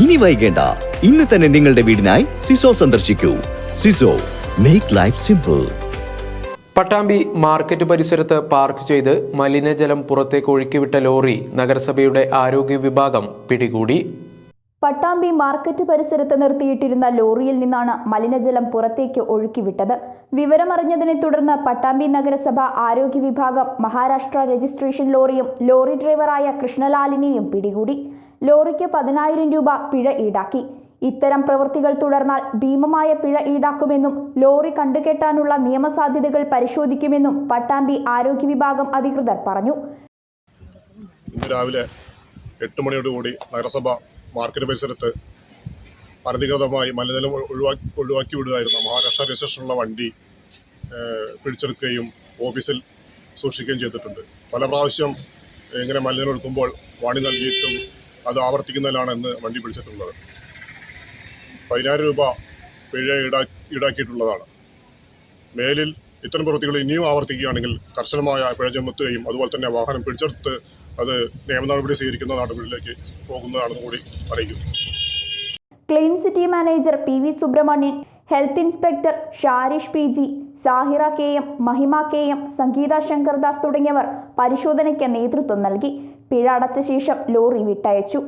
ഇനി വൈകേണ്ട. ഇന്ന് തന്നെ നിങ്ങളുടെ വീടിനായി സിസോ സന്ദർശിക്കൂ. സിസോ make life simple Pattambi market പരിസരത്ത് പാർക്ക് ചെയ്ത് മലിനജലം പുറത്തേക്ക് ഒഴുക്കിവിട്ട ലോറി നഗരസഭയുടെ ആരോഗ്യ വിഭാഗം പിടികൂടി. പട്ടാമ്പി മാർക്കറ്റ് പരിസരത്ത് നിർത്തിയിട്ടിരുന്ന ലോറിയിൽ നിന്നാണ് മലിനജലം പുറത്തേക്ക് ഒഴുക്കിവിട്ടത്. വിവരമറിഞ്ഞതിനെ തുടർന്ന് പട്ടാമ്പി നഗരസഭ ആരോഗ്യ വിഭാഗം മഹാരാഷ്ട്ര രജിസ്ട്രേഷൻ ലോറിയും ലോറി ഡ്രൈവറായ കൃഷ്ണലാലിനെയും പിടികൂടി. ലോറിക്ക് പതിനായിരം രൂപ പിഴ ഈടാക്കി. ഇത്തരം പ്രവൃത്തികൾ തുടർന്നാൽ ഭീമമായ പിഴ ഈടാക്കുമെന്നും ലോറി കണ്ടുകെട്ടാനുള്ള നിയമസാധ്യതകൾ പരിശോധിക്കുമെന്നും പട്ടാമ്പി ആരോഗ്യ വിഭാഗം അധികൃതർ പറഞ്ഞു. ഇന്ന് രാവിലെ എട്ട് മണിയോടുകൂടി നഗരസഭ മാർക്കറ്റ് പരിസരത്ത് അനധികൃതമായി മലിനജലം ഒഴിവാക്കി ഒഴിവാക്കി വിടുകയായിരുന്നു. മഹാരാഷ്ട്ര രജിസ്ട്രേഷനുള്ള വണ്ടി പിടിച്ചെടുക്കുകയും ഓഫീസിൽ സൂക്ഷിക്കുകയും ചെയ്തിട്ടുണ്ട്. പല പ്രാവശ്യം ഇങ്ങനെ മലിനജലം എടുക്കുമ്പോൾ വാണി നൽകിയിട്ടും അത് ആവർത്തിക്കുന്നതിലാണ് ഇന്ന് വണ്ടി പിടിച്ചിട്ടുള്ളത്. പതിനായിരം രൂപ പിഴ ഈടാ ഈടാക്കിയിട്ടുള്ളതാണ്. മേലിൽ ഇത്തരം പ്രവൃത്തികൾ ഇനിയും ആവർത്തിക്കുകയാണെങ്കിൽ കർശനമായ പിഴ ചുമത്തുകയും അതുപോലെ തന്നെ വാഹനം പിടിച്ചെടുത്ത് അത് നിയമ നടപടി സ്വീകരിക്കുന്ന നടപടിയിലേക്ക് പോകുന്നതാണെന്ന് കൂടി അറിയിക്കുന്നു. Clean city manager P V Subramanian health inspector Sharish P G Sahira K M Mahima K M Sangeetha Shankardas തുടങ്ങിയവർ പരിശോധനയ്ക്ക് നേതൃത്വം നൽകി. പിഴ അടച്ച ശേഷം ലോറി വിട്ടയച്ചു